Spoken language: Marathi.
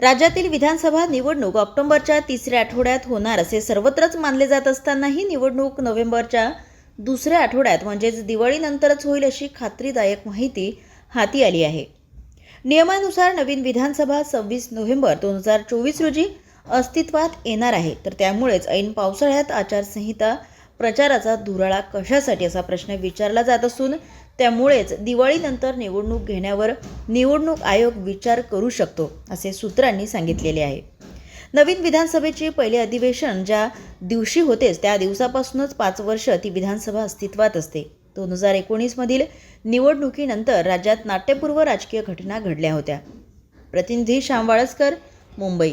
राज्यातील विधानसभा निवडणूक ऑक्टोबरच्या तिसऱ्या आठवड्यात होणार असे सर्वत्रच मानले जात असतानाही निवडणूक नोव्हेंबरच्या दुसऱ्या आठवड्यात म्हणजेच दिवाळीनंतरच होईल अशी खात्रीदायक माहिती हाती आली आहे. नियमानुसार नवीन विधानसभा सव्वीस नोव्हेंबर दोन हजार चोवीस रोजी अस्तित्वात येणार आहे. तर त्यामुळेच ऐन पावसाळ्यात आचारसंहिता प्रचाराचा धुराळा कशासाठी असा प्रश्न विचारला जात असून त्यामुळेच दिवाळीनंतर निवडणूक घेण्यावर निवडणूक आयोग विचार करू शकतो असे सूत्रांनी सांगितलेले आहे. नवीन विधानसभेचे पहिले अधिवेशन ज्या दिवशी होतेच त्या दिवसापासूनच पाच वर्ष ती विधानसभा अस्तित्वात असते. दोन हजार एकोणीसमधील निवडणुकीनंतर राज्यात नाट्यपूर्व राजकीय घटना घडल्या होत्या. प्रतिनिधी श्याम वाळसकर मुंबई.